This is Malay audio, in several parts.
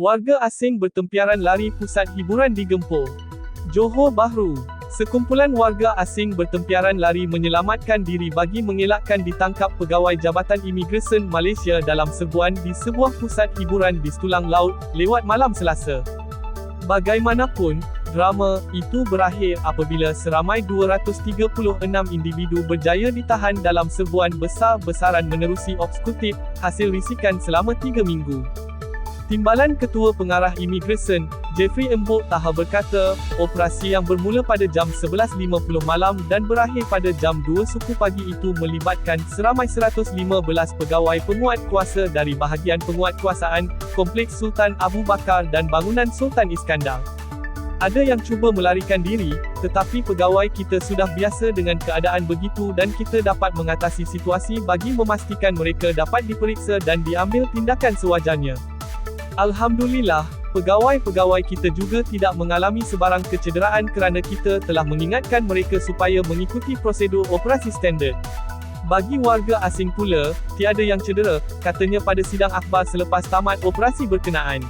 Warga asing bertempiaran lari pusat hiburan digempur. Johor Bahru. Sekumpulan warga asing bertempiaran lari menyelamatkan diri bagi mengelakkan ditangkap pegawai Jabatan Imigresen Malaysia dalam serbuan di sebuah pusat hiburan di Setulang Laut, lewat malam Selasa. Bagaimanapun, drama itu berakhir apabila seramai 236 individu berjaya ditahan dalam serbuan besar-besaran menerusi eksekutif, hasil risikan selama 3 minggu. Timbalan Ketua Pengarah Imigresen, Jeffrey Embok Taha berkata, operasi yang bermula pada jam 11.50 malam dan berakhir pada jam 2 suku pagi itu melibatkan seramai 115 pegawai penguat kuasa dari bahagian penguatkuasaan, Kompleks Sultan Abu Bakar dan bangunan Sultan Iskandar. Ada yang cuba melarikan diri, tetapi pegawai kita sudah biasa dengan keadaan begitu dan kita dapat mengatasi situasi bagi memastikan mereka dapat diperiksa dan diambil tindakan sewajarnya. Alhamdulillah, pegawai-pegawai kita juga tidak mengalami sebarang kecederaan kerana kita telah mengingatkan mereka supaya mengikuti prosedur operasi standard. Bagi warga asing pula, tiada yang cedera, katanya pada sidang akhbar selepas tamat operasi berkenaan.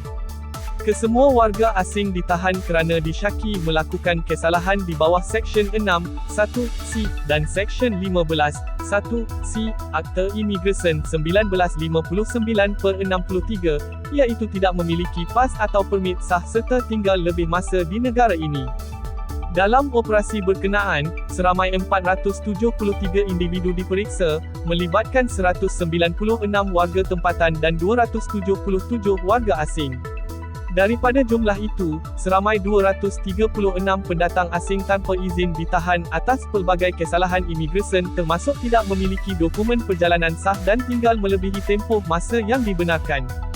Kesemua warga asing ditahan kerana disyaki melakukan kesalahan di bawah Seksyen 6, 1C, dan Seksyen 15, 1C, Akta Imigresen 1959 per 63, iaitu tidak memiliki pas atau permit sah serta tinggal lebih masa di negara ini. Dalam operasi berkenaan, seramai 473 individu diperiksa, melibatkan 196 warga tempatan dan 277 warga asing. Daripada jumlah itu, seramai 236 pendatang asing tanpa izin ditahan atas pelbagai kesalahan imigresen termasuk tidak memiliki dokumen perjalanan sah dan tinggal melebihi tempoh masa yang dibenarkan.